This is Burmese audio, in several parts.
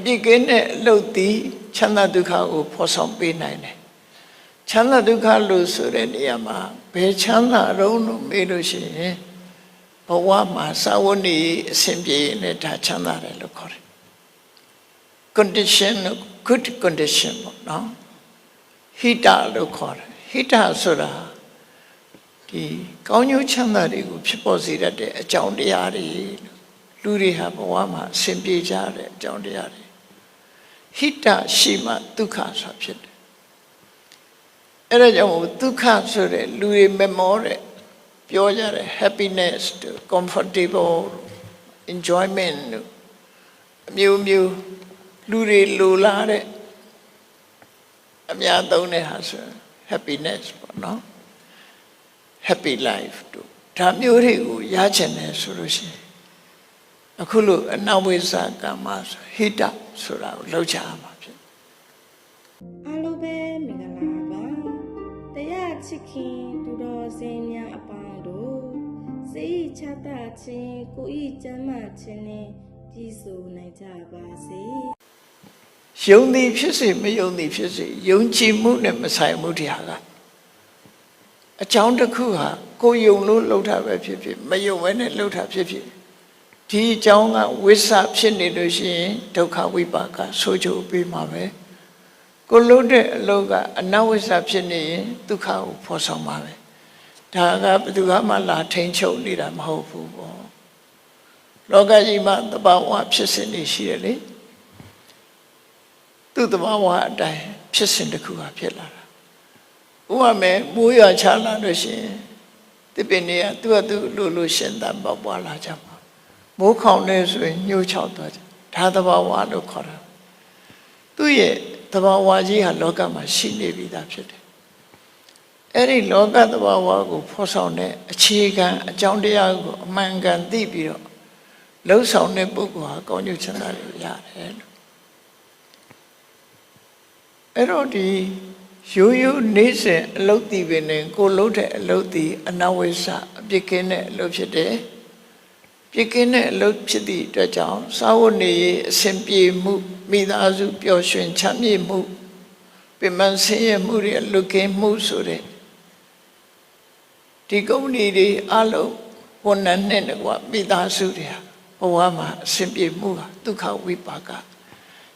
အပြစ်ကင်းတဲ့အလုပ်သည်ချမ်းသာဒုက္ခကိုဖော်ဆောင်ပေးနိုင်တယ်ချမ်းသာဒုက္ခလို့ဆိုတဲ့နေရာမှာဘယ်ချမ်းသာတော့လို့မေးလို့ရှိရင်ဘဝမှာစာဝတ်နေရေးအဆင်ပြေရင်လည်းဒါချမ်းသာတယ်လို့ခေါ်တယ် condition good condition ပေါ့နော်ဟိတလို့ခေါ်တယ်ဟိတဆိုတာဒီကောင်းကျိုးချမ်းသာတွေကိုဖြစ်ပေါ်စေတတ်တဲ့အကြောင်းတရားတွေလူတွေဟာဘဝမှာအဆင်ပြေကြတဲ့အကြောင်းတရားတွေ ဟိတရှိမှဒုက္ခဆိုတာဖြစ်တယ်အဲ့ဒါကြောင့်မို့ဒုက္ခဆိုတဲ့လူတွေမမောတဲ့ပြောကြတယ် happiness တို့ comfortable enjoyment တို့အမျိုးမျိုးလူတွေလိုလားတဲ့အများသုံးတဲ့ဟာဆိုရင် happiness ပေါ့နော် happy life တို့ဒါမျိုးတွေကိုရချင်တယ်ဆိုလို့ရှိရင် အခုလို့အနောက်ဝိဇာကမ္မဆိုဟိတဆိုတာကိုလောက်ချရမှာဖြစ်အားလုံးပဲမင်္ဂလာပါတရားချစ်ခင်သူတော်စင်များအပေါင်းတို့စိတ်ချမ်းသာခြင်းကိုယ်ဤကျမ်းမာခြင်းနဲ့ပြည့်စုံနိုင်ကြပါစေယုံသည်ဖြစ်စေမယုံသည်ဖြစ်စေယုံကြည်မှုနဲ့မဆိုင်မှုတရားကအကြောင်းတစ်ခုဟာကိုယ်ယုံလို့လှုပ်တာပဲဖြစ်ဖြစ်မယုံဘဲနဲ့လှုပ်တာဖြစ်ဖြစ် ဒီအကြောင်းကဝိသဖြစ်နေလို့ရှိရင်ဒုက္ခဝိပါကဆိုးချိုးပေးမှာပဲကိုလှုပ်တဲ့အလုပ်ကအနဝိသဖြစ်နေရင်ဒုက္ခကိုဖော်ဆောင်မှာပဲဒါကဘယ်သူမှလာထိန်ချုပ်နေတာမဟုတ်ဘူးပေါ့လောကကြီးမှာတဘာဝဖြစ်စဉ်တွေရှိတယ်လေသူ့သဘာဝအတိုင်းဖြစ်စဉ်တစ်ခုဟာဖြစ်လာတာဥပမာမိုးရွာချလာလို့ရှိရင်ဒီပင်တွေကသူ့အတူလိုလိုရှင်သန်ပေါပွားလာကြမှာ မိုးခေါင်နေဆိုရင်ညှို့ချောက်သွားကြဒါသဘာဝလို့ခေါ်တာသူ့ရဲ့သဘာဝကြီးဟာလောကမှာရှိနေပြီသားဖြစ်တယ်အဲ့ဒီလောကသဘာဝကိုဖော်ဆောင်တဲ့အခြေခံအကြောင်းတရားကိုအမှန်ကန်သိပြီးတော့လှုပ်ဆောင်တဲ့ပုဂ္ဂိုလ်ဟာကောင်းကျိုးချမ်းသာတွေရတယ်လို့အဲ့တော့ဒီရိုးရိုးနေစဉ်အလုတ်တည်ပင်နဲ့ကိုလှုပ်တဲ့အလုတ်တည်အနဝိစအပြစ်ကင်းတဲ့အလုတ်ဖြစ်တယ် ပြစ်ကင်းတဲ့အလုတ်ဖြစ်သည့်အတွက်ကြောင့်စာဝတ်နေရေးအစဉ်ပြေမှုမိသားစုပျော်ရွှင်ချမ်းမြေ့မှုပင်မဆင်းရဲမှုတွေလွတ်ကင်းမှုဆိုတဲ့ဒီကုမ္ပဏီတွေအလုံးဝန်ထမ်းနဲ့တကွာမိသားစုတွေဟာဘဝမှာအစဉ်ပြေမှုဟာဒုက္ခဝိပါက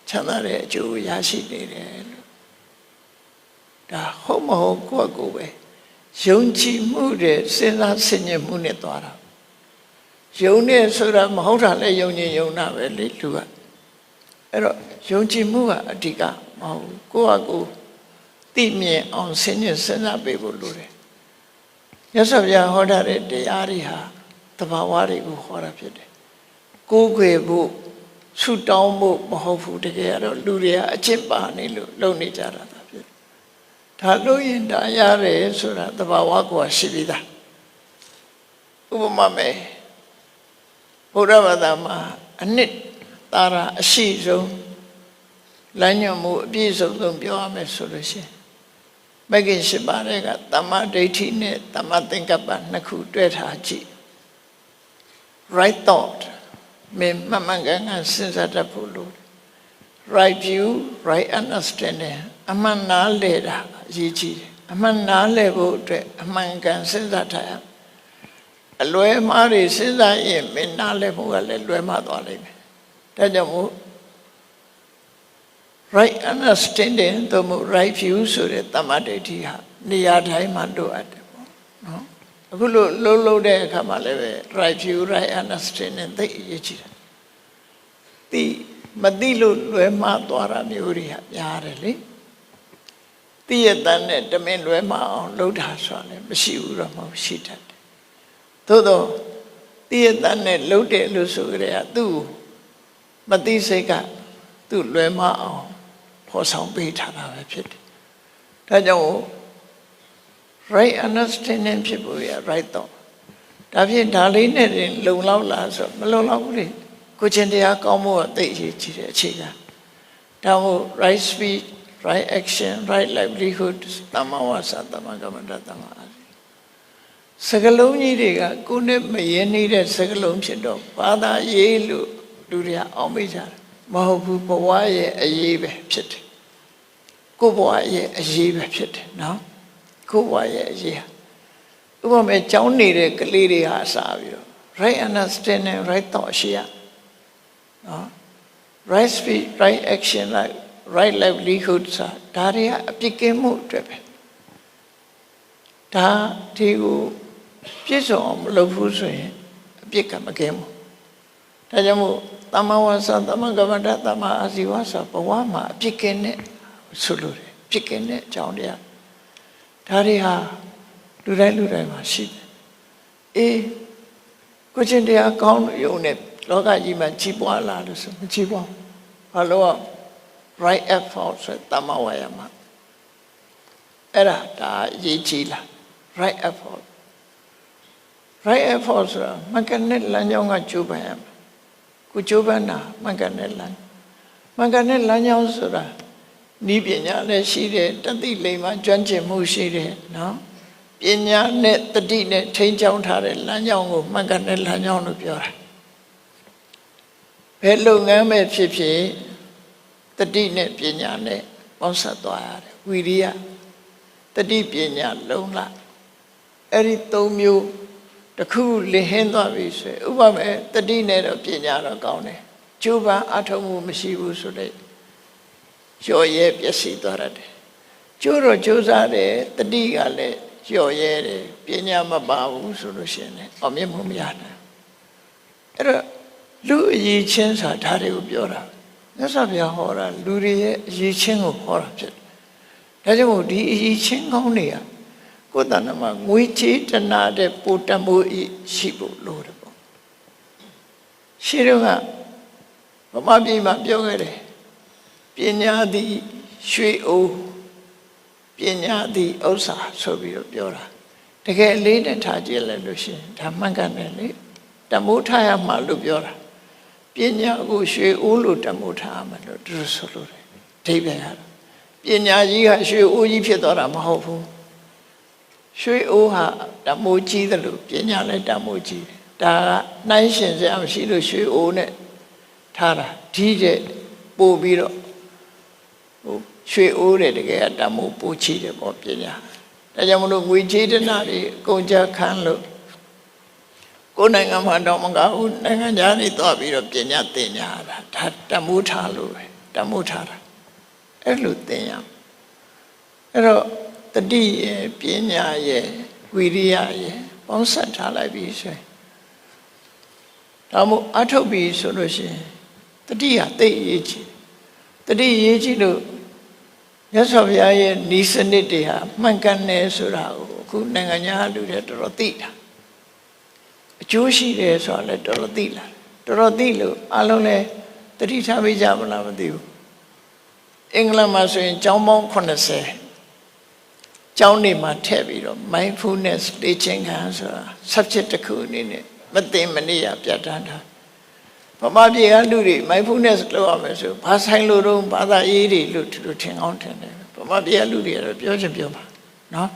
ချမ်းသာတဲ့အကျိုးရရှိနေတယ်လို့ဒါဟုတ်မဟုတ်ကိုယ့်ကိုယ်ပဲယုံကြည်မှုတဲ့စဉ်းစားဆင်ခြင်မှုနဲ့သွားတာ ယုံနေဆိုတာမဟုတ်တာလည်းယုံကြည်ယုံတာပဲလေလူကအဲ့တော့ယုံကြည်မှုကအဓိကမဟုတ်ဘူးကိုယ့်ဟာကိုယ်သိမြင်အောင်ဆင်ခြင်စဉ်းစားပေးဖို့လိုတယ်ရသော်ဗျာဟောထားတဲ့တရားတွေဟာတဘာဝတွေကိုဟောတာဖြစ်တယ်ကိုယ်ွယ်ဖို့ဆူတောင်းဖို့မဟုတ်ဘူးတကယ်ကတော့လူတွေကအချစ်ပါနေလို့လုံနေကြတာဒါဖြစ်ဒါလို့ရင်ဒါရတယ်ဆိုတာသဘာဝကိုရှိပြီးသားဥပမာမယ် ဘုရားဘာသာမှာအနှစ်သာရအရှိဆုံးလမ်းညွှန်မှုအပြည့်စုံဆုံးပြောရမယ်ဆိုလို့ရှိရင်မဂ္ဂင်ရှိပါတဲ့ကတမ္မာဒိဋ္ဌိနဲ့တမ္မာသင်္ကပ္ပနှစ်ခုတွဲထားကြည့် right thought မင်းမှန်မှန်ကန်ကန်စဉ်းစားတတ်ဖို့လိုတယ် right view right understanding အမှန်နားလည်တာအရေးကြီးတယ်အမှန်နားလည်ဖို့အတွက်အမှန်ကန်စဉ်းစားထားရမယ် အလွဲမှားတွေစဉ်းစားရင်မင်းနားလည်ဖို့ကလည်းလွဲမှားသွားလိမ့်မယ်ဒါကြောင့်မို့ right understanding သို့မဟုတ် right view ဆိုတဲ့တမ္မာဒိဋ္ဌိဟာနေရာတိုင်းမှာလိုအပ်တယ်ပေါ့နော်အခုလို့လုံးလုံးတဲ့အခါမှာလည်းပဲ right view right understanding သိအရေးကြီးတယ်သိမသိလို့လွဲမှားသွားတာမျိုးတွေဟာများတယ်လေသိရတဲ့နဲ့တမင်လွဲမှားအောင်လုပ်တာဆိုတာလည်းမရှိဘူးတော့မဟုတ်ရှိတတ်တယ် သို့တော့သိရတဲ့နဲ့လုပ်တယ်လို့ဆိုကြတဲ့ကသူ့မသိစိတ်ကသူ့လွဲမှားအောင်ဖော်ဆောင်ပေးထားတာပဲဖြစ်တယ်ဒါကြောင့် right understanding ဖြစ်ဖို့ရ right thought ဒါဖြင့်ဒါလေးနဲ့တင်လုံလောက်လားဆိုမလုံလောက်ဘူးလေကိုချင်းတရားကောင်းဖို့အသိအရေးကြီးတဲ့အခြေခံဒါမို့ right speech right action right livelihood တမ္မာဝါစာတမ္မာကမ္မန္တတမ္မာအာ စကလုံးကြီးတွေကကိုယ်နဲ့မရင်းနေတဲ့စကလုံးဖြစ်တော့ဘာသာရေးလို့လူတွေကအောင်းမိကြတယ်မဟုတ်ဘူးဘဝရဲ့အရေးပဲဖြစ်တယ်ကိုယ့်ဘဝရဲ့အရေးပဲဖြစ်တယ်နော်ကိုယ့်ဘဝရဲ့အရေးဟာဥပမာကြောင်းနေတဲ့ကလေးတွေဟာအစားပြီးတော့ right understanding right thought ရှိရနော် right speech right action like right livelihood ဆိုတာဒါတွေကအပြစ်ကင်းမှုအတွက်ပဲဒါဒီကို ပြည့်စုံအောင်မလုပ်ဘူးဆိုရင်အပြစ်ကမကင်းဘူးဒါကြောင့်မို့တမဝါစာတမကမ္မတတမအာဇီဝစာဘဝမှာအပြစ်ကင်းတဲ့ဆိုလို့တယ်ပြစ်ကင်းတဲ့အကြောင်းတရားဒါတွေဟာလူတိုင်းလူတိုင်းမှာရှိတယ်အေးကိုချင်းတရားကောင်းရုံနဲ့လောကကြီးမှာကြီးပွားလာလို့ဆိုမကြီးပွားဘူးဘာလို့ right effort ဆိုတမဝါယမှာအဲ့ဒါဒါအရေးကြီးလား right effort right effort ဆိုတာမကနဲ့လမ်းကြောင်းကကျိုးပန်းရမယ်ကိုကျိုးပန်းတာမကနဲ့လမ်းမကနဲ့လမ်းကြောင်းဆိုတာဤပညာလည်းရှိတယ်တတိလိမ္မာကျွမ်းကျင်မှုရှိတယ်နော်ပညာနဲ့တတိနဲ့ထိန်းချောင်းထားတဲ့လမ်းကြောင်းကိုမကနဲ့လမ်းကြောင်းလို့ပြောတာဘယ်လုပ်ငန်းပဲဖြစ်ဖြစ်တတိနဲ့ပညာနဲ့ပေါင်းဆက်သွားရတယ်ဝီရိယတတိပညာလုံးလားအဲ့ဒီသုံးမျိုး တစ်ခုလင်ဟင်းသွားပြီဆိုရင်ဥပမာတတိနဲ့တော့ပညာတော့ကောင်းတယ်ကျိုးပန်းအထုံးမှုမရှိဘူးဆိုတဲ့ရော်ရဲပျက်စီးသွားရတယ်ကျိုးတော့ကျိုးစားတယ်တတိကလည်းရော်ရဲတယ်ပညာမပါဘူးဆိုလို့ရှိရင်လည်းအောင်မြင်မှုမရနိုင်အဲ့တော့လူအရေးချင်းဆိုတာဒါတွေကိုပြောတာမြတ်စွာဘုရားဟောတာလူတွေရဲ့အရေးချင်းကိုဟောတာဖြစ်တယ်ဒါကြောင့်မို့ဒီအရေးချင်းကောင်းတွေက ကိုယ်တဏ္ဍမှာငွေချေးတနာတဲ့ပိုတမိုးရှိဖို့လိုတယ်ပေါ့ရှိတော့ကဗမာပြည်မှာပြောခဲ့တယ်ပညာသည်ရွှေအိုးပညာသည်ဥစ္စာဆိုပြီးတော့ပြောတာတကယ်အလေးနဲ့ထားကြည့်လိုက်လို့ရှိရင်ဒါမှန်ကန်တယ်လေတမိုးထားရမှလို့ပြောတာပညာကိုရွှေအိုးလို့တမိုးထားရမယ်လို့သူတို့ဆိုလို့တယ်အဓိပ္ပာယ်ကတော့ပညာကြီးကရွှေအိုးကြီးဖြစ်သွားတာမဟုတ်ဘူး ရွှေအိုးဟာတမိုးကြီးတယ်လို့ပညာလည်းတမိုးကြီးတယ်ဒါကနှိုင်းရှင်စရာမရှိလို့ရွှေအိုးနဲ့ထားတာဒီတဲ့ပို့ပြီးတော့ဟိုရွှေအိုးတဲ့တကယ်ကတမိုးပို့ချီတယ်ပေါ့ပညာဒါကြောင့်မလို့ငွေချေးတနာတွေအကုန်ကြခံလို့ကိုယ်နိုင်ငံမှာတော့မကဘူးနိုင်ငံခြားနေသွားပြီးတော့ပညာသင်ညာတာဒါတမိုးထားလို့ပဲတမိုးထားတာအဲ့လိုသင်ရမယ်အဲ့တော့ တတိရဲ့ပညာရဲ့ဝိရိယရဲ့ပေါင်းဆက်ထားလိုက်ပြီးဆိုရင်ဒါမို့အထုတ်ပြီးဆိုလို့ရှိရင်တတိဟာသိအရေးကြီးတတိအရေးကြီးလို့မြတ်စွာဘုရားရဲ့ဤစနစ်တွေဟာမှန်ကန်တယ်ဆိုတာကိုအခုနိုင်ငံညာလူတွေတော်တော်သိတာအကျိုးရှိတယ်ဆိုတာလည်းတော်တော်သိလာတော်တော်သိလို့အလုံးလည်းတတိထားပေးကြမလားမသိဘူးအင်္ဂလန်မှာဆိုရင်ကျောင်းပေါင်း80 ကျောင်းနေမှာထည့်ပြီးတော့ mindfulness လေ့ကျင့်ခန်းဆိုတာ subject တစ်ခုအနေနဲ့မသိမနေရပြတ်တန်းတာဗမာပြည်ကလူတွေ mindfulness လုပ်ရမယ်ဆိုဘာဆိုင်လို့တော့ဘာသာရေးတွေလို့သူတို့ထင်အောင်ထင်တယ်ဗမာပြည်ကလူတွေကတော့ပြောချင်ပြောပါနော်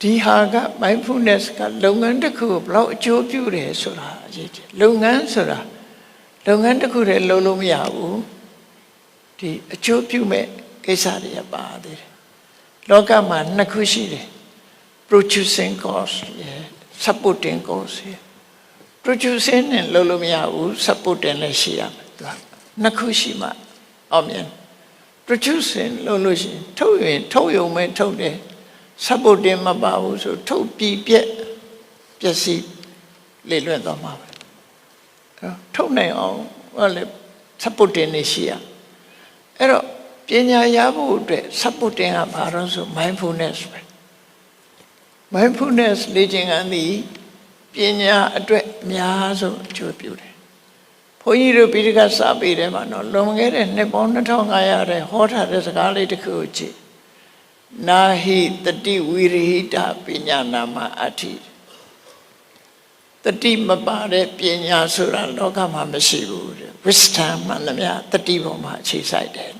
ဒီဟာက mindfulness ကလုပ်ငန်းတစ်ခုကိုဘယ်လောက်အကျိုးပြုတယ်ဆိုတာအရေးကြီးလုပ်ငန်းဆိုတာလုပ်ငန်းတစ်ခုတည်းလုပ်လို့မရဘူးဒီအကျိုးပြုမဲ့ကိစ္စတွေပါသေးတယ် လောကမှာနှစ်ခုရှိတယ် producing cost ရယ် supporting cost ရယ် producing နဲ့လုပ်လို့မရဘူး supporting လည်းရှိရမယ်သူကနှစ်ခုရှိမှအောင်မြင် producing လုပ်လို့ရှိရင်ထုတ်ရင်ထုတ်ရုံပဲထုတ်တယ် supporting မပါဘူးဆိုထုတ်ပြီးပြက်ပျက်စီးလေလွင့်သွားမှာပဲအဲ့ထုတ်နိုင်အောင်ဟောလေ supporting နေရှိရအဲ့တော့ ပညာရဖို့အတွက် supporting ကဘာလို့ဆို mindfulness ပဲ mindfulness လေ့ကျင့်ခန်းသည်ပညာအတွက်အများဆုံးအကျိုးပြုတယ်။ဘုန်းကြီးတို့ပိဋကစာပေထဲမှာတော့လွန်ခဲ့တဲ့နှစ်ပေါင်း2500တဲ့ဟောထားတဲ့စကားလေးတစ်ခုကိုကြည့်။နာဟိတတိဝိရိဟိတပညာနာမအဋ္ဌိတတိမပါတဲ့ပညာဆိုတာလောကမှာမရှိဘူးတဲ့။ wisdom မှန်သမျှတတိပေါ်မှာအခြေစိုက်တယ်လို့။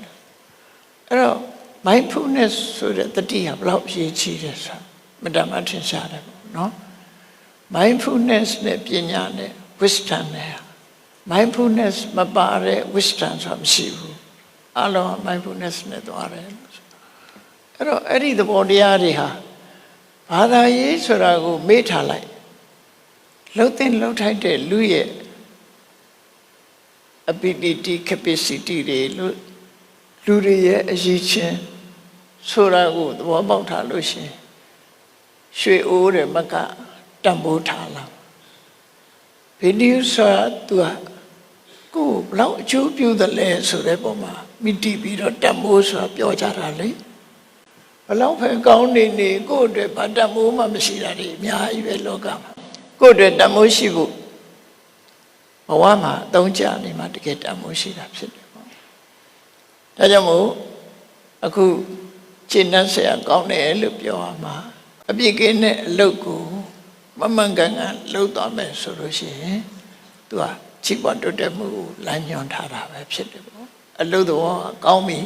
အဲ့တော့ mindfulness ဆိုတဲ့တတိဟာဘယ်လောက်အရေးကြီးတယ်ဆိုတာမတမထင်ရှားတယ်ပေါ့နော်။ mindfulness နဲ့ပညာနဲ့ wisdom နဲ့ mindfulness မပါတဲ့ wisdom ဆိုတာမရှိဘူးအလုံးက mindfulness နဲ့သွားတယ်လို့ဆိုအဲ့တော့အဲ့ဒီသဘောတရားတွေဟာဘာသာရေးဆိုတာကိုမေ့ထားလိုက်လှုပ်တဲ့လှုပ်ထိုက်တဲ့လူရဲ့ ability capacity တွေလို့ လူတွေရဲ့အရေးချင်းဆိုတာကိုသဘောပေါက်ထားလို့ရှရင်ရွှေအိုးတဲ့မကတံပိုးထားလာဗီဒီယိုဆိုတာသူကကိုယ်ဘလောက်အကျိုးပြုတယ်လဲဆိုတဲ့ပုံမှာမိတိပြီးတော့တံပိုးဆိုတာပြောကြတာလေဘလောက်ပဲကောင်းနေနေကိုယ့်အတွက်ဘာတံပိုးမှမရှိတာတွေအများကြီးပဲလောကမှာကိုယ့်အတွက်တံပိုးရှိဖို့ဘဝမှာအသုံးချနေမှာတကယ်တန်ဖိုးရှိတာဖြစ်တယ်ပေါ့။ ဒါကြောင့်မို့အခုရှင်းနှံ့ဆရာကောင်းတယ်လို့ပြောရမှာအပြစ်ကင်းတဲ့အလုပ်ကိုမမှန်ကန်ကန်လုပ်သွားမယ်ဆိုလို့ရှိရင်သူကချိပွားတိုးတက်မှုကိုလမ်းညွှန်ထားတာပဲဖြစ်တယ်ပေါ့။အလုပ်တော်ကကောင်းပြီ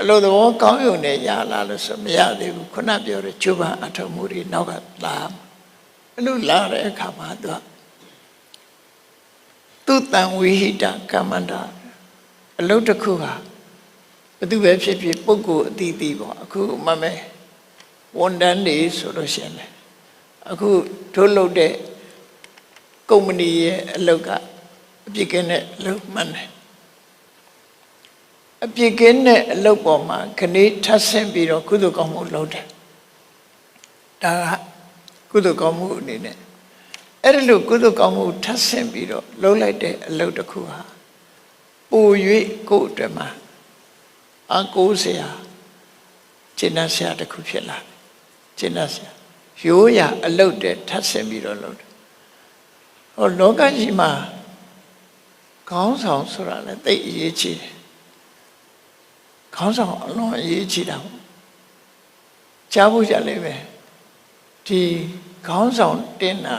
အလုပ်တော်ကောင်းရုံနဲ့ရလာလို့ဆိုမရသေးဘူးခုနပြောတဲ့ကျိုးပန်းအထုံမှုတွေနောက်ကလာအလုပ်လာတဲ့အခါမှာသူကသူတန်ဝိဟိတကမ္မန္တာအလုတ်တစ်ခုဟာဘယ် သူပဲဖြစ်ဖြစ်ပုဂ္ဂိုလ်အသီးသီးပေါ့အခုမမဲဝန်တန်းနေဆိုလို့ရှိရင်လေအခုတို့လုပ်တဲ့ကုမ္ပဏီရဲ့အလုတ်ကအပြစ်ကင်းတဲ့အလုတ်မှန်တယ်အပြစ်ကင်းတဲ့အလုတ်ပေါ်မှာခဏေးထပ်ဆင့်ပြီးတော့ကုသိုလ်ကောင်းမှုလုပ်တယ်ဒါကကုသိုလ်ကောင်းမှုအနေနဲ့အဲ့ဒါလို့ကုသိုလ်ကောင်းမှုထပ်ဆင့်ပြီးတော့လှုပ်လိုက်တဲ့အလုပ်တစ်ခုဟာပို၍ကိုယ့်အတွက်မှာ အကိုးစရာကျင့်တတ်စရာတစ်ခုဖြစ်လာတယ်ကျင့်တတ်စရာရိုးရာအလုပ်တွေထပ်ဆင့်ပြီးတော့လုပ်တယ်ဟောလောကကြီးမှာခေါင်းဆောင်ဆိုတာလည်းသိအရေးကြီးတယ်ခေါင်းဆောင်အလွန်အရေးကြီးတာပေါ့ကြားဖို့ကြလိမ့်မယ်ဒီခေါင်းဆောင်တင်တာ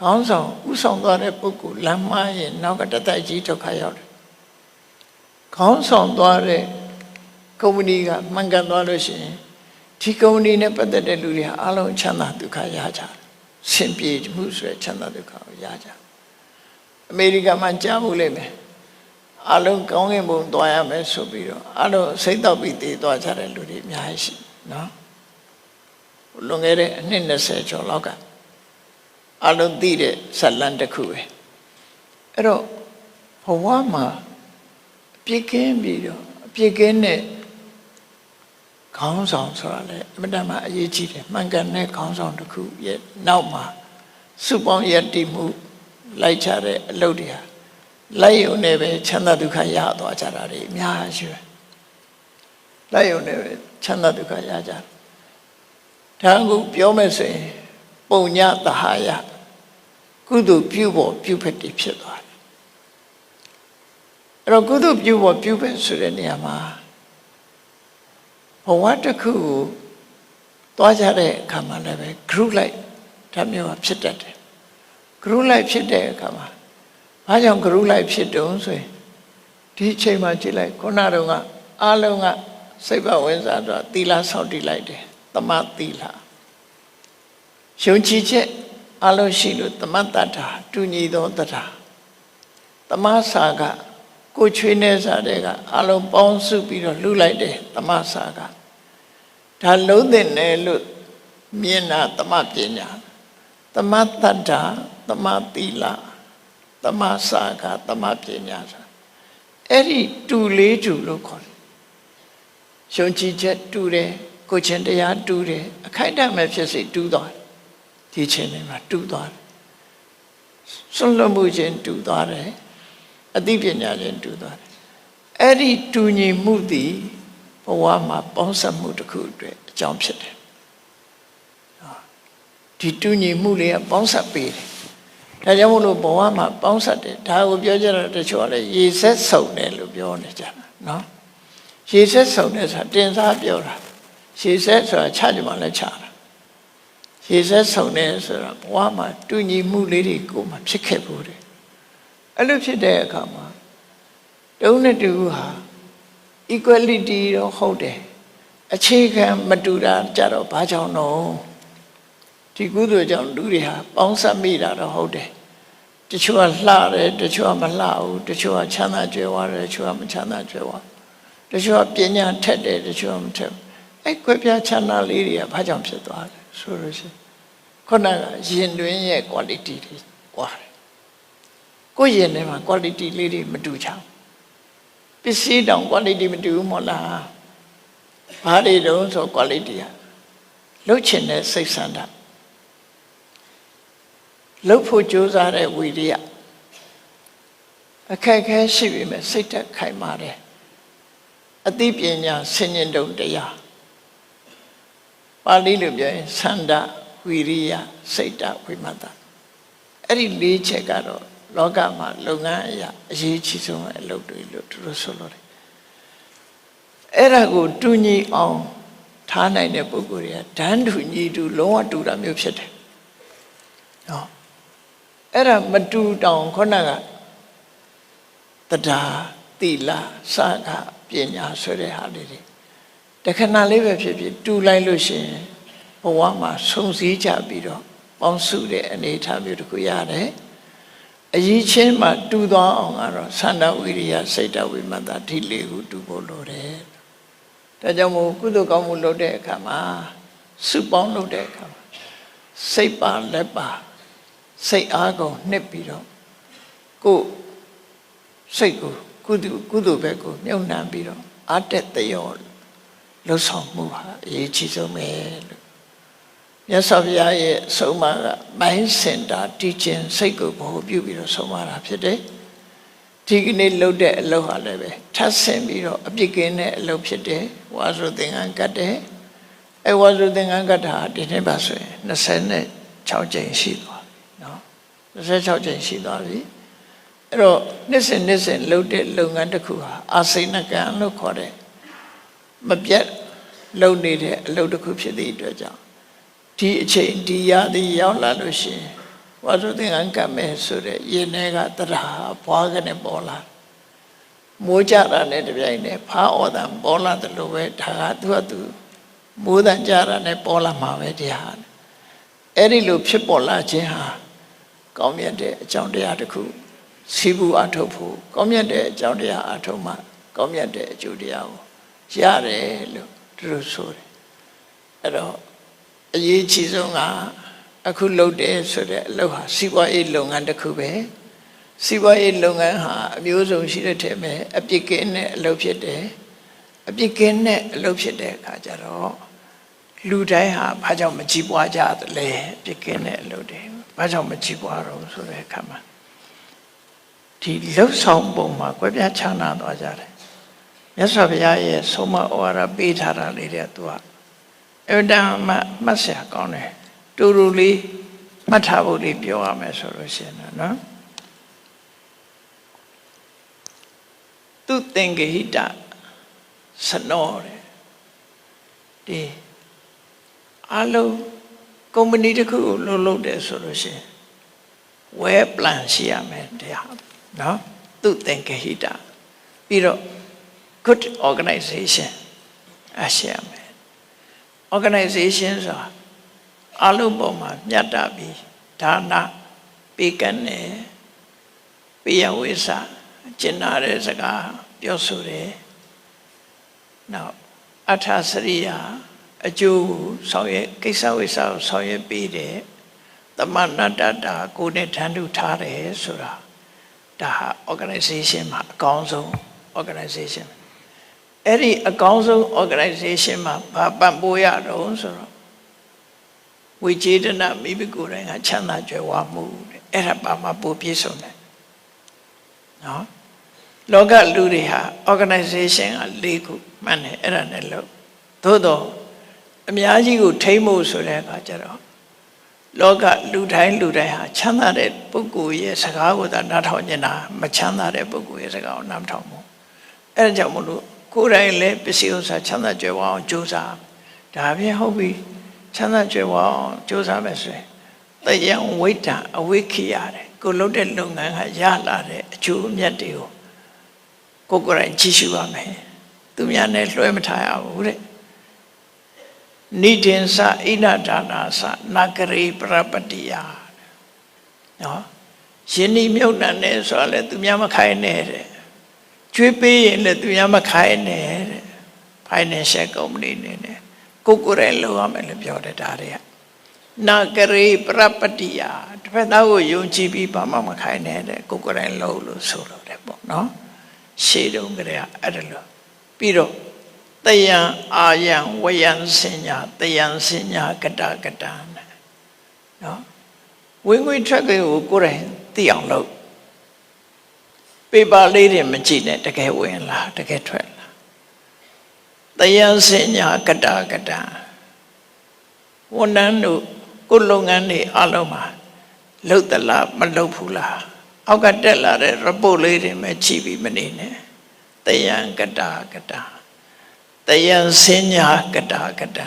ခေါင်းဆောင်ဥဆောင်သွားတဲ့ပုဂ္ဂိုလ်လမ်းမရင်နောက်ကတတိုက်ကြီးဒုက္ခရောက်တယ်။ခေါင်းဆောင်သွားတဲ့ ကုမ္ပဏီကမှန်ကန်သွားလို့ရှိရင်ဒီကုမ္ပဏီနဲ့ပတ်သက်တဲ့လူတွေဟာအလုံးချမ်းသာဒုက္ခရကြတယ်။ရှင်ပြေမှုဆိုတဲ့ချမ်းသာဒုက္ခကိုရကြတယ်။အမေရိကန်မှာကြားဖို့လိမ့်မယ်။အလုံးကောင်းကင်ဘုံသွားရမယ်ဆိုပြီးတော့အလုံးစိတ်တော့ပြီးတည်သွားကြတဲ့လူတွေအများကြီးရှိနော်။လွန်ခဲ့တဲ့အနှစ်20ကျော်လောက်ကအလုံးသိတဲ့ဇတ်လန်တစ်ခုပဲအဲ့တော့ဘဝမှာအပြစ်ကင်းပြီးတော့အပြစ်ကင်းတဲ့ ခေါင်းဆောင်ဆိုတာလေအမတမအရေးကြီးတယ်မှန်ကန်တဲ့ခေါင်းဆောင်တစ်ခုရဲ့နောက်မှာစုပေါင်းရည်တည်မှုလိုက်ချတဲ့အလုပ်တွေဟာလိုက်ရုံနဲ့ပဲချမ်းသာဒုက္ခရသွားကြတာတွေအများကြီးပဲလိုက်ရုံနဲ့ပဲချမ်းသာဒုက္ခရကြတယ်ဒါကပြောမယ်ဆိုရင်ပုံညသဟာယကုသိုလ်ပြုဖို့ပြုဖက်တည်ဖြစ်သွားတယ်အဲ့တော့ကုသိုလ်ပြုဖို့ပြုဖက်ဆိုတဲ့နေရာမှာဘ ဝတစ်ခုကိုတွားကြတဲ့အခါမှာလည်းပဲ group လိုက်ဒါမျိုးကဖြစ်တတ်တယ် group လိုက်ဖြစ်တဲ့အခါမှာဘာကြောင့် group လိုက်ဖြစ်တုံးဆိုရင်ဒီအချိန်မှာကြည့်လိုက်ခုနတုန်းကအားလုံးကစိတ်ပဝင်စားတော့သီလဆောက်တည်လိုက်တယ်တမသီလယုံကြည်ချက်အလုံးရှိလို့သမတ္တတာတူညီသောတရားတမစာကကိုချွေးနေစားတဲ့ကအလုံးပေါင်းစုပြီးတော့လှူလိုက်တယ်တမစာက ဒါလုံးတဲ့နယ်လို့မြင်တာတမပညာတမတ္တတာတမသီလတမစာကတမပညာဆိုအဲ့ဒီတူလေးတူလို့ခေါ်တယ်ယုံကြည်ချက်တူတယ်ကိုချင်းတရားတူတယ်အခိုက်အတန့်ပဲဖြစ်စေတူသွားတယ်ဒီချိန်လေးမှာတူသွားတယ်စွန့်လွတ်မှုချင်းတူသွားတယ်အသိပညာချင်းတူသွားတယ်အဲ့ဒီတူညီမှုသည် ဘဝမှာပေါင်းစပ်မှုတစ်ခုအတွက်အကြောင်းဖြစ်တယ်ဒီတူညီမှုလေးကပေါင်းစပ်ပေးတယ်ဒါကြောင့်မို့လို့ဘဝမှာပေါင်းစပ်တယ်ဒါကိုပြောကြတာတချို့ကလည်းရေဆက်ဆုံတယ်လို့ပြောနေကြတာနော်ရေဆက်ဆုံတယ်ဆိုတာတင်စားပြောတာရေဆက်ဆိုတာချကြမှာလည်းချတာရေဆက်ဆောင်နေဆိုတော့ဘဝမှာတူညီမှုလေးတွေကိုမှဖြစ်ခဲ့ဖို့တယ်အဲ့လိုဖြစ်တဲ့အခါမှာတုံးနဲ့တူဟာ equality တော့ဟုတ်တယ်အခြေခံမတူတာကြတော့ဘာကြောင့်တော့ဒီကုသိုလ်ကြောင့်လူတွေဟာပေါင်းစပ်မိတာတော့ဟုတ်တယ်တချို့ကလှတယ်တချို့ကမလှဘူးတချို့ကချမ်းသာကြွယ်ဝတယ်တချို့ကမချမ်းသာကြွယ်ဝတချို့ကပညာထက်တယ်တချို့ကမထက်ဘူးအဲ့ကွဲပြားချမ်းသာလေးတွေကဘာကြောင့်ဖြစ်သွားလဲဆိုလို့ရှိရင်ခုနကရင်တွင်းရဲ့ quality တွေကွာတယ်ကိုယ့်ရင်ထဲမှာ quality လေးတွေမတူချောင် ပစ္စည်းတောင် quality မတူဘူးမို့လားဘာတွေတုံးဆို quality อ่ะလှုပ်ချင်တဲ့စိတ်ဆန္ဒလှုပ်ဖို့ကြိုးစားတဲ့ဝီရိယအခက်အခဲရှိပြီမဲ့စိတ်သက်ခိုင်မာတယ်အသိပညာဆင်ញင်တုံတရားပါဠိလိုပြောရင်သန္တာဝီရိယစိတ်တဝိမတ္တအဲ့ဒီလေးချက်ကတော့ လောကမှာလုပ်ငန်းအရာအရေးကြီးဆုံးအလုပ်တွေလို့သူတို့ဆိုလို့တယ်အဲ့ဒါကိုတူညီအောင်ထားနိုင်တဲ့ပုဂ္ဂိုလ်တွေကဓာန်တူညီတူလုံးဝတူတာမျိုးဖြစ်တယ်နော်အဲ့ဒါမတူတောင်ခုနကတရားတိလစကပညာဆိုတဲ့ဟာလေးတွေတခဏလေးပဲဖြစ်ဖြစ်တူလိုက်လို့ရှိရင်ဘဝမှာဆုံစည်းကြပြီးတော့ပေါင်းစုတဲ့အနေအထားမျိုးတစ်ခုရတယ် အရေးချင်းမှတူသွားအောင်ကတော့သန္တာဝိရိယစိတ်တဝိမတ္တဒီလေးကိုတူဖို့လိုတယ်ဒါကြောင့်မို့ကုသိုလ်ကောင်းမှုလုပ်တဲ့အခါမှာစုပေါင်းလုပ်တဲ့အခါမှာစိတ်ပါလက်ပါစိတ်အားကုန်နှစ်ပြီးတော့ကိုယ်စိတ်ကိုကုသိုလ်ကုသိုလ်ဘက်ကိုမြုပ်နှံပြီးတော့အတက်တရောလှုပ်ဆောင်မှုဟာအရေးကြီးဆုံးပဲလို့ မြတ်စွာဘုရားရဲ့ဆုံးမကမိုင်းစင်တာတည်ခြင်းစိတ်ကိုဘ ਹੁ ပြုပြီးတော့ဆုံးမတာဖြစ်တယ်ဒီကနေ့လှုပ်တဲ့အလုပ်ဟာလည်းပဲထပ်ဆင်ပြီးတော့အပြစ်ကင်းတဲ့အလုပ်ဖြစ်တယ်ဝါဆိုသင်္ကန်းကတ်တယ်အဲဝါဆိုသင်္ကန်းကတ်တာဒီနေ့ပါဆိုရင်26ကြိမ်ရှိသွားပြီနော်26ကြိမ်ရှိသွားပြီအဲ့တော့နှစ်စဉ်နှစ်စဉ်လှုပ်တဲ့လုပ်ငန်းတစ်ခုဟာအာစိဏကံလို့ခေါ်တဲ့မပြတ်လုပ်နေတဲ့အလုပ်တစ်ခုဖြစ်သည့်အတွက်ကြောင့် ဒီအချိန်ဒီရသည်ရောက်လာလို့ရှိရင်ဝါဆိုသင်္ကန်းကတ်မယ်ဆိုတဲ့ယင်းထဲကတရားဘွားကနေပေါ်လာမိုးကြတာနဲ့တပြိုင်တည်းဖားဩတံပေါ်လာတယ်လို့ပဲဒါကသူကသူမိုးတန်ကြတာနဲ့ပေါ်လာမှာပဲတရားအဲ့ဒီလိုဖြစ်ပေါ်လာခြင်းဟာကောင်းမြတ်တဲ့အကြောင်းတရားတစ်ခုစီးပူအထုတ်ဖို့ကောင်းမြတ်တဲ့အကြောင်းတရားအထုတ်မှကောင်းမြတ်တဲ့အကျိုးတရားကိုရတယ်လို့သူတို့ဆိုတယ်အဲ့တော့ အရေးကြီးဆုံးကအခုလုပ်တယ်ဆိုတဲ့အလုပ်ဟာစီးပွားရေးလုပ်ငန်းတစ်ခုပဲစီးပွားရေးလုပ်ငန်းဟာအမျိုးစုံရှိတဲ့ထဲမှာအပြစ်ကင်းတဲ့အလုပ်ဖြစ်တယ်အပြစ်ကင်းတဲ့အလုပ်ဖြစ်တဲ့အခါကျတော့လူတိုင်းဟာဘာကြောင့်မကြည်ပွားကြသလဲအပြစ်ကင်းတဲ့အလုပ်တွေဘာကြောင့်မကြည်ပွားတော့ဆိုတဲ့အခါမှာဒီလှုပ်ဆောင်ပုံမှာကွဲပြားခြားနာသွားကြတယ်မြတ်စွာဘုရားရဲ့ဆုံးမဩဝါဒပေးထားတာလေးတွေသူက အဗဒံမမှတ်ဆရာကောင်းတယ်တူတူလေးမှတ်ထားဖို့လေးပြောရမယ်ဆိုလို့ရှိရင်တော့နော်သူသင်္ကေဟိတစနောတဲ့ဒီအလုံးကုမ္ပဏီတစ်ခုကိုလှုပ်လှုပ်တယ်ဆိုလို့ရှိရင်ဝဲ plan ရှိရမယ်တရားနော်သူသင်္ကေဟိတပြီးတော့ good organization အရှိရမယ် organization ဆိုတာအလုံးပေါ်မှာမြတ်တာပြီးဒါနပေးကမ်းတယ်ပေးရဝိစာကျင်နာတဲ့စကားပြောဆိုတယ်နောက်အထာစရိယာအကျိုးဆောင်ရွက်ကိစ္စဝိစာကိုဆောင်ရွက်ပေးတယ်သမဏတတာကိုယ်နဲ့ထမ်းထုထားတယ်ဆိုတာဒါဟာ organization မှာအကောင်းဆုံး organization အဲ့ဒီအကောင်းဆုံး organization မှာဘာပံ့ပိုးရတော့ဆိုတော့ဝိចេတနာမိဘကိုယ်တိုင်ကချမ်းသာကြွယ်ဝမှုတဲ့အဲ့ဒါပါမှာပို့ပြည့်စုံတယ်နော်လောကလူတွေဟာ organization က၄ခုမှန်တယ်အဲ့ဒါနဲ့လို့သို့တော့အများကြီးကိုထိမ့်ဖို့ဆိုတဲ့အခါကျတော့လောကလူတိုင်းလူတိုင်းဟာချမ်းသာတဲ့ပုဂ္ဂိုလ်ရဲ့စကားကိုသာနားထောင်နေတာမချမ်းသာတဲ့ပုဂ္ဂိုလ်ရဲ့စကားကိုနားမထောင်ဘူးအဲ့ဒါကြောင့်မလို့ ကိုယ်တိုင်လည်းပစ္စည်းဥစ္စာချမ်းသာကြွယ်ဝအောင်ကြိုးစားဒါပြည့်ဟုတ်ပြီချမ်းသာကြွယ်ဝအောင်ကြိုးစားမယ်ဆိုရင်တယံဝိတ္တအဝိခိရတယ်ကိုလုပ်တဲ့လုပ်ငန်းကရလာတဲ့အကျိုးအမြတ်တွေကိုကိုယ်ကိုယ်တိုင်ကြည့်ရှုပါမယ်သူများနဲ့လွှဲမထားရဘူးတဲ့နိဒင်္စဣနဒါနာစနဂရိပရပတိယနော်ယင်းဒီမြုပ်နှံနေဆိုတာလေသူများမခိုင်းနဲ့တဲ့ ကျွေးပေးရင်လည်းသူများမခိုင်းနဲ့တဲ့ financial company နေနဲ့ကိုကိုယ်တိုင်လုပ်ရမယ်လို့ပြောတယ်ဒါတွေကနာဂရေပရပတ္တိယတစ်ဖက်သားကိုယုံကြည်ပြီးဘာမှမခိုင်းနဲ့တဲ့ကိုကိုယ်တိုင်လုပ်လို့ဆိုလို့တယ်ပေါ့နော်ရှေးတုန်းကတည်းကအဲ့ဒါလို့ပြီးတော့တယံအာယံဝယံစင်ညာတယံစင်ညာကတကတံတဲ့နော်ဝင်ငွေထွက်ကိုကိုယ်တိုင်သိအောင်လုပ် ပေပါလေးတွေမကြည့်နဲ့တကယ်ဝင်လာတကယ်ထွက်လာတရားစင်ညာကတကတဝန်ထမ်းတို့ကိုယ်လုပ်ငန်းတွေအလုံးမှာလှုပ်သလားမလှုပ်ဘူးလားအောက်ကတက်လာတဲ့ report လေးတွေမဲ့ကြည့်ပြီးမနေနဲ့တရားကတကတတရားစင်ညာကတကတ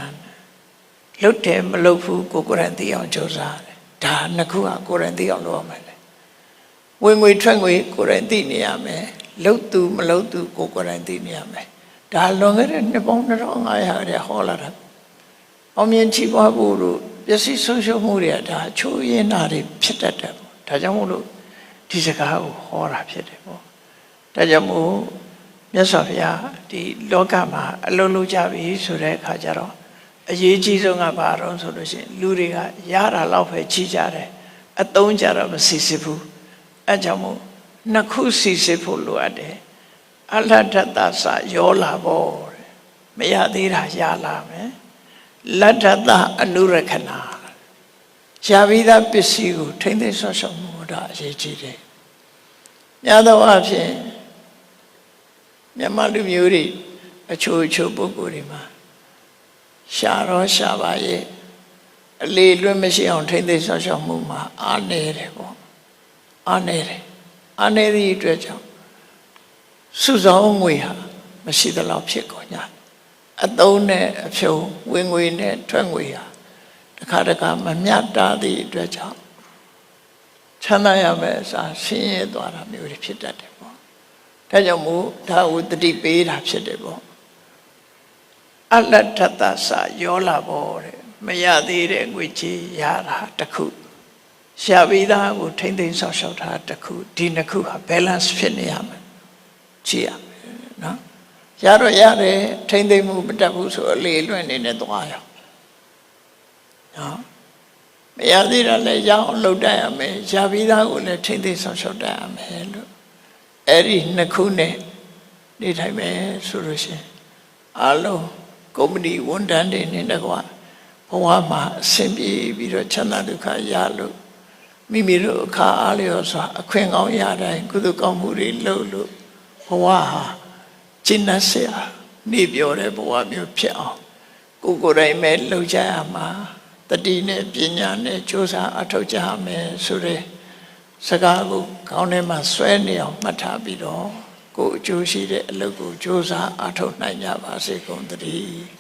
လှုပ်တယ်မလှုပ်ဘူးကိုကိုယ်တိုင်သိအောင်ကြိုးစားတယ်ဒါနှစ်ခုကကိုယ်တိုင်သိအောင်လုပ်ရမယ်လေ ဝင်ငွေထွက်ငွေကိုယ်တိုင်သိနေရမယ်လှုပ်သူမလှုပ်သူကိုကိုယ်တိုင်သိနေရမယ်ဒါလွန်ခဲ့တဲ့နှစ်ပေါင်း2500တဲ့ဟောလာတာအောင်မြင်ချီးပွားဖို့လို့ပျက်စီးဆုံးရှုံးမှုတွေကဒါချိုးရင်းတာတွေဖြစ်တတ်တယ်ပေါ့ဒါကြောင့်မို့လို့ဒီစကားကိုဟောတာဖြစ်တယ်ပေါ့ဒါကြောင့်မို့မြတ်စွာဘုရားဒီလောကမှာအလုံးလုံးကြပြီဆိုတဲ့အခါကျတော့အရေးကြီးဆုံးကဘာတော့ဆိုလို့ရှိရင်လူတွေကရတာလောက်ပဲကြီးကြတယ်အသုံးကြတော့မစီစစ်ဘူး အဲကြောင့်မို့နှစ်ခုစီစစ်ဖို့လိုအပ်တယ်အလတ္ထတသရောလာဘောတဲ့မရသေးတာရလာမယ်လတ္ထတအနုရခဏရှားပြီးသားပစ္စည်းကိုထိမ့်သိမ်းဆော့ရှော့မှုဒါအရေးကြီးတယ်ညသောအဖြစ်မြန်မာလူမျိုးတွေအချို့အချို့ပုဂ္ဂိုလ်တွေမှာရှားတော့ရှားပါရဲ့အလေးလွတ်မရှိအောင်ထိမ့်သိမ်းဆော့ရှော့မှုမှာအားနေတယ်ပေါ့ အားနေတယ်အားနေသည့်အတွက်ကြောင့်စုဆောင်ငွေဟာမရှိသလောက်ဖြစ်ကုန်ကြတယ်အသုံးနဲ့အဖြုံဝင်ငွေနဲ့ထွက်ငွေဟာတစ်ခါတခါမမျှတာသည့်အတွက်ကြောင့်ချမ်းသာရမယ်အစားဆင်းရဲသွားတာမျိုးတွေဖြစ်တတ်တယ်ပေါ့ဒါကြောင့်မို့ဒါကိုတတိပေးတာဖြစ်တယ်ပေါ့အလတ္ထတသယောလာဘောတဲ့မရသေးတဲ့ငွေချေရတာတစ်ခု ရှားပြီးသားကိုထိမ့်သိမ်းဆောက်ရှောက်တာတစ်ခုဒီနှစ်ခုဟာ balance ဖြစ်နေရမယ်ကြည့်ရမယ်နော်ရတော့ရတယ်ထိမ့်သိမ့်မှုမတက်ဘူးဆိုအလေလွင့်နေနဲ့သွားရအောင်နော်မရသေးတာလည်းရအောင်လှုပ်တတ်ရမယ်ရပြီးသားကိုလည်းထိမ့်သိမ့်ဆောင်ရှောက်တတ်ရမယ်လို့အဲ့ဒီနှစ်ခုနဲ့နေထိုင်မယ်ဆိုလို့ရှိရင်အလုံးကုမ္ပဏီဝန်ထမ်းတွေနဲ့တကွာဘဝမှာအဆင်ပြေပြီးတော့ချမ်းသာဒုက္ခရလို့ မိမိတို့အခါအားလျော်စွာအခွင့်ကောင်းရတိုင်းကုသကောင်းမှုတွေလုပ်လို့ဘဝဟာကျင့်တ်ဆရာနေပြောတဲ့ဘဝမျိုးဖြစ်အောင်ကိုယ်ကိုယ်တိုင်ပဲလှုပ်ကြရမှာတတိနဲ့ပညာနဲ့ကြိုးစားအထောက်ကြရမယ်ဆိုတဲ့စကားကိုခေါင်းထဲမှာဆွဲနေအောင်မှတ်ထားပြီးတော့ကိုယ်အကျိုးရှိတဲ့အလုပ်ကိုကြိုးစားအထောက်နိုင်ကြပါစေကုန်သတည်း